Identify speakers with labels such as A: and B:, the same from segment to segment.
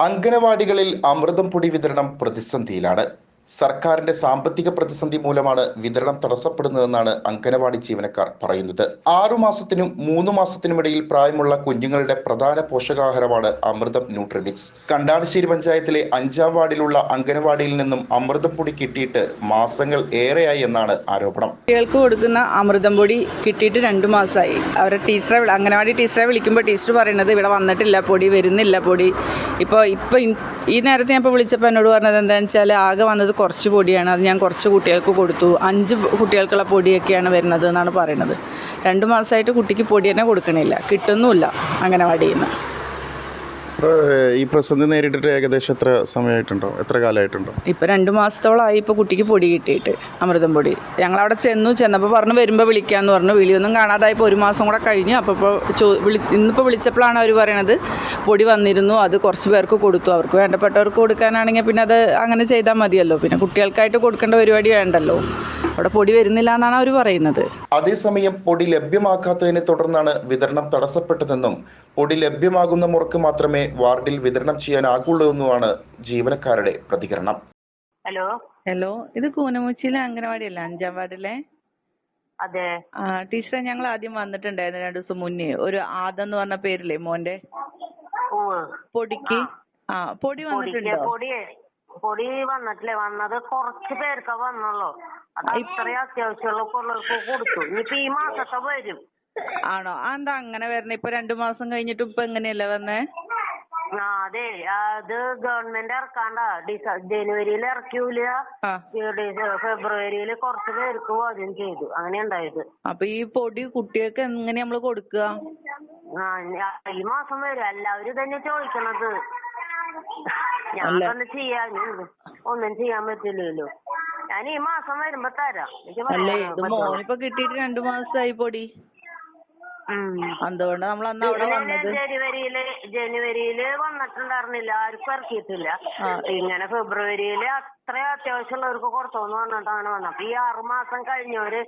A: അംഗനവാടികളിൽ അമൃതം പൊടി വിതരണം പ്രതിസന്ധിയിലാണ്. സർക്കാരിന്റെ സാമ്പത്തിക പ്രതിസന്ധി മൂലമാണ് വിതരണം തടസ്സപ്പെടുന്നതെന്നാണ് അങ്കനവാടി ജീവനക്കാർ പറയുന്നത്. ആറു മാസത്തിനും മൂന്ന് മാസത്തിനുമിടയിൽ പ്രായമുള്ള കുഞ്ഞുങ്ങളുടെ പ്രധാന പോഷകാഹാരമാണ് അമൃതം ന്യൂട്രിമിക്സ്. കണ്ടാണശ്ശേരി പഞ്ചായത്തിലെ അഞ്ചാം വാർഡിലുള്ള അംഗനവാടിയിൽ നിന്നും അമൃതം പൊടി കിട്ടിയിട്ട് മാസങ്ങൾ ഏറെയായി എന്നാണ് ആരോപണം.
B: കുട്ടികൾക്ക് കൊടുക്കുന്ന അമൃതം പൊടി കിട്ടിയിട്ട് രണ്ടു മാസമായി. അവരെ ടീച്ചറെ അംഗനവാടി ടീച്ചറെ വിളിക്കുമ്പോൾ ടീച്ചർ പറയുന്നത് ഇവിടെ വന്നിട്ടില്ല പൊടി വരുന്നില്ല പൊടി. ഇപ്പോൾ ഇപ്പോൾ ഈ നേരത്തെ ഞാൻ ഇപ്പോൾ വിളിച്ചപ്പോൾ എന്നോട് പറഞ്ഞത് എന്താണെന്ന് വെച്ചാൽ ആകെ വന്നത് കുറച്ച് പൊടിയാണ്. അത് ഞാൻ കുറച്ച് കുട്ടികൾക്ക് കൊടുത്തു. അഞ്ച് കുട്ടികൾക്കുള്ള പൊടിയൊക്കെയാണ് വരുന്നത് എന്നാണ് പറയുന്നത്. രണ്ട് മാസമായിട്ട് കുട്ടിക്ക് പൊടി തന്നെ കൊടുക്കണില്ല. കിട്ടുന്നുമില്ല അംഗനവാടിയിൽ നിന്ന്.
A: ഈ പ്രതിസന്ധി നേരിട്ടിട്ട് ഏകദേശം എത്ര സമയമായിട്ടുണ്ടോ? എത്ര കാലമായിട്ടുണ്ടോ?
B: ഇപ്പോൾ രണ്ട് മാസത്തോളമായി ഇപ്പോൾ കുട്ടിക്ക് പൊടി കിട്ടിയിട്ട് അമൃതം പൊടി. ഞങ്ങൾ അവിടെ ചെന്നു ചെന്നപ്പോൾ പറഞ്ഞു വരുമ്പോൾ വിളിക്കാമെന്ന് പറഞ്ഞു. വിളിയൊന്നും കാണാതായപ്പോൾ ഒരു മാസം കൂടെ കഴിഞ്ഞു. അപ്പോൾ ഇപ്പോൾ വിളി ഇന്നിപ്പോൾ വിളിച്ചപ്പോഴാണ് അവർ പറയണത് പൊടി വന്നിരുന്നു അത് കുറച്ച് പേർക്ക് കൊടുത്തു. അവർക്ക് വേണ്ടപ്പെട്ടവർക്ക് കൊടുക്കാനാണെങ്കിൽ പിന്നെ അത് അങ്ങനെ ചെയ്താൽ മതിയല്ലോ. പിന്നെ കുട്ടികൾക്കായിട്ട് കൊടുക്കേണ്ട പരിപാടി വേണ്ടല്ലോ. അവിടെ പൊടി വരുന്നില്ല എന്നാണ് അവർ പറയുന്നത്.
A: അതേസമയം പൊടി ലഭ്യമാക്കാത്തതിനെ തുടർന്നാണ് വിതരണം തടസ്സപ്പെട്ടതെന്നും പൊടി ലഭ്യമാകുന്ന മുറക്ക് മാത്രമേ വാർഡിൽ വിതരണം ചെയ്യാനാകുള്ളൂ എന്നുമാണ് ജീവനക്കാരുടെ പ്രതികരണം.
C: ഹലോ?
B: ഹലോ ഇത് കൂനമുച്ചിയിലെ അംഗനവാടിയല്ലേ അഞ്ചാം വാർഡിലെ?
C: അതെ.
B: ആ ടീച്ചറെ ഞങ്ങൾ ആദ്യം വന്നിട്ടുണ്ടായിരുന്നു രണ്ടു ദിവസം മുന്നേ. ഒരു ആദം എന്ന് പറഞ്ഞ പേരില്ലേ മോന്റെ പൊടിക്ക്. ആ പൊടി വന്നിട്ടുണ്ടോ?
C: പൊടി പൊടി വന്നിട്ടില്ലേ? വന്നത് കുറച്ച് പേർക്കാ വന്നുള്ളൂ. അത് അത്രയും അത്യാവശ്യമുള്ളവർക്ക് കൊടുത്തു. ഇനിയിപ്പോ ഈ മാസത്തെ വരും.
B: ആണോ? ആ എന്താ അങ്ങനെ വരണേ? ഇപ്പൊ രണ്ടു മാസം കഴിഞ്ഞിട്ട് ഇപ്പൊ എങ്ങനെയല്ലേ വന്നേ?
C: ആ അതെ. അത് ഗവൺമെന്റ് ഇറക്കാണ്ടാ. ഡിസ ജനുവരിയിൽ
B: ഇറക്കൂല.
C: ഫെബ്രുവരിയിൽ കുറച്ച് പേർക്ക് വാദ്യം ചെയ്തു. അങ്ങനെ ഉണ്ടായത്.
B: അപ്പൊ ഈ പൊടി കുട്ടികൾക്ക് എങ്ങനെ നമ്മൾ കൊടുക്കുക
C: ആ ഈ മാസം വരും. എല്ലാവരും തന്നെ ചോദിക്കണത്. ഞാൻ. ഒന്ന് ചെയ്യാൻ ഒന്നും ചെയ്യാൻ പറ്റില്ലല്ലോ. ഞാൻ ഈ മാസം വരുമ്പോ തരാം. എനിക്ക്
B: അല്ലേ?
C: പറയാൻ
B: ഇത്? മോനിപ്പോ കിട്ടിയിട്ട് രണ്ടു മാസമായി പൊടി
C: ഉം.
B: അതുകൊണ്ട് നമ്മൾ അന്ന് അവിടെ
C: ഇതിൽ
B: വന്നത്?
C: ജനുവരിയിൽ ജനുവരിയിൽ വന്നിട്ടുണ്ടായിരുന്നില്ല. ആർക്കും ഇറക്കിയിട്ടില്ല.
B: ആ.
C: ഇങ്ങനെ ഫെബ്രുവരിയിൽ അത്ര അത്യാവശ്യമുള്ളവർക്ക് കൊടുത്തോന്ന് പറഞ്ഞിട്ട് അങ്ങനെ വന്നു. അപ്പൊ ഈ ആറുമാസം കഴിഞ്ഞവര്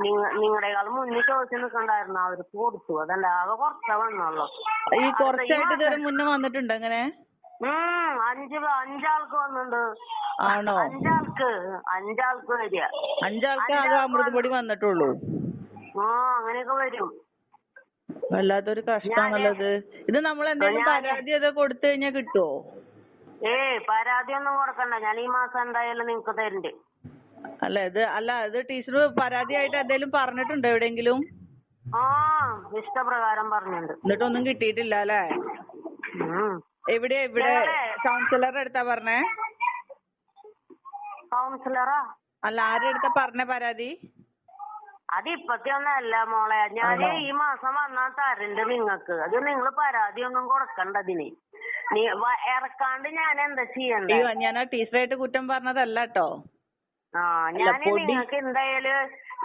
C: നിങ്ങ നിങ്ങളെക്കാൾ മുന്നിൽ ചോദിച്ചു നിൽക്കണ്ടായിരുന്നു. അവർക്ക് കൊടുത്തു. അതല്ലാതെ കുറച്ചേ വന്നുള്ളൂ.
B: ഈ കുറച്ചായിട്ട് ഇതുവരെ മുന്നേ വന്നിട്ടുണ്ട് അങ്ങനെ?
C: ഉം അഞ്ച് അഞ്ചാൾക്ക് വന്നിട്ടുണ്ട്.
B: ആണോ?
C: അഞ്ചാൾക്ക് അഞ്ചാൾക്ക് വരിക.
B: അഞ്ചാൾക്ക് ആകെ അമൃതപൊടി വന്നിട്ടുള്ളൂ.
C: ആ അങ്ങനെയൊക്കെ വരും.
B: വല്ലാത്തൊരു കഷ്ടാണല്ലോ ഇത് നമ്മൾ എന്തെങ്കിലും പരാതി ഒക്കെ കൊടുത്തു കഴിഞ്ഞാൽ കിട്ടുമോ
C: ഏയ് പരാതി ഒന്നും കൊടുക്കണ്ട. ഞാൻ ഈ മാസം എന്തായാലും നിങ്ങക്ക് തരണ്ട്.
B: അല്ല ഇത് അല്ല ഇത് ടീച്ചർ പരാതിയായിട്ട് എന്തെങ്കിലും പറഞ്ഞിട്ടുണ്ടോ എവിടെയെങ്കിലും?
C: ആ ഇഷ്ടപ്രകാരം പറഞ്ഞിട്ടുണ്ട്.
B: എന്നിട്ടൊന്നും കിട്ടിയിട്ടില്ല അല്ലേ?
C: എവിടെയാ
B: എവിടെ? ഇവിടെ കൗൺസിലറുടെ അടുത്താ പറഞ്ഞേ?
C: കൗൺസിലറാ?
B: അല്ല ആരുടെ അടുത്താ പറഞ്ഞ പരാതി?
C: അത് ഇപ്പത്തെ ഒന്നല്ല മോളെ. ഞാൻ ഈ മാസം വന്നാ തരണ്ട് നിങ്ങക്ക്. അത് നിങ്ങൾ പരാതി ഒന്നും കൊടുക്കണ്ട അതിന്. നീ ഇറക്കാണ്ട് ഞാൻ എന്താ ചെയ്യണ്ടേ?
B: അയ്യോ ഞാൻ ആ ടീച്ചറായിട്ട് കുറ്റം പറഞ്ഞതല്ല കേട്ടോ
C: ആ ഞാൻ നിങ്ങൾക്ക് എന്തായാലും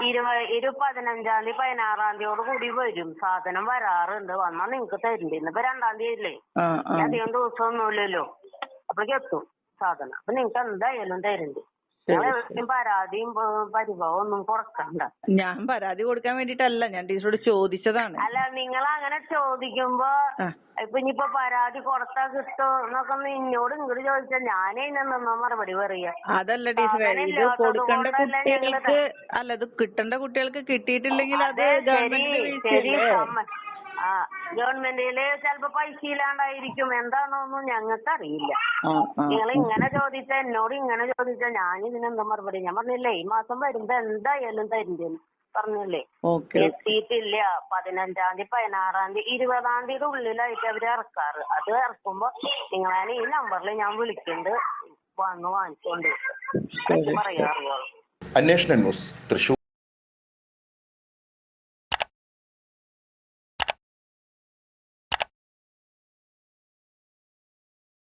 C: ഇരുപ ഇരു പതിനഞ്ചാം തീയതി പതിനാറാം തീയതിയോട് കൂടി വരും. സാധനം വരാറുണ്ട്. വന്നാ നിങ്ങക്ക് തരണ്ട്. ഇന്നിപ്പോ രണ്ടാം തീയതി അല്ലേ അധികം ദിവസം ഒന്നുമില്ലല്ലോ അപ്പൊക്കെത്തും സാധനം. അപ്പൊ നിങ്ങക്ക് എന്തായാലും തരണ്ട്. പരാതിയും പരിഭവം ഒന്നും കൊടുക്കണ്ട.
B: ഞാൻ പരാതി കൊടുക്കാൻ വേണ്ടിട്ടല്ല ഞാൻ ടീച്ചറോട് ചോദിച്ചതാണ്.
C: അല്ല നിങ്ങൾ അങ്ങനെ ചോദിക്കുമ്പോ. ഇപ്പൊ ഇനിയിപ്പോ പരാതി കൊടുത്താ കിട്ടോ എന്നൊക്കെ ഇന്നോട് ഇങ്ങോട്ട് ചോദിച്ചാ ഞാനേ നിന്നോ മറുപടി പറയാ.
B: അതല്ല ടീച്ചറെ ഇത് കൊടുക്കണ്ട കുട്ടികൾക്ക് അല്ല ഇത് കിട്ടേണ്ട കുട്ടികൾക്ക് കിട്ടിയിട്ടില്ലെങ്കിൽ അത് ഗവൺമെന്റിന്റെ വീഴ്ചയല്ലേ?
C: ആ ഗവൺമെന്റിൽ ചിലപ്പോ പൈസ ഇല്ലാണ്ടായിരിക്കും. എന്താണോന്നും ഞങ്ങൾക്ക് അറിയില്ല
B: ആ ആ.
C: നിങ്ങൾ ഇങ്ങനെ ചോദിച്ച എന്നോട് ഇങ്ങനെ ചോദിച്ച ഞാൻ ഇതിനെന്താ മറുപടി? ഞാൻ പറഞ്ഞില്ലേ ഈ മാസം വരുമ്പോ എന്തായാലും തരണ്ടേന്ന് പറഞ്ഞില്ലേ?
B: ഓക്കെ.
C: എത്തിയിട്ടില്ല. പതിനഞ്ചാം തീയതി പതിനാറാം തീയതി ഇരുപതാം തീയതി ഉള്ളിലായിട്ട് അവർ ഇറക്കാറ്. അത് ഇറക്കുമ്പോ നിങ്ങളെ ഈ നമ്പറിൽ ഞാൻ വിളിക്കുന്നുണ്ട് വന്ന് വാങ്ങിച്ചോണ്ട്
B: പറയാറുള്ളൂ.
C: പറയാ
A: അന്വേഷണ ന്യൂസ് തൃശൂർ.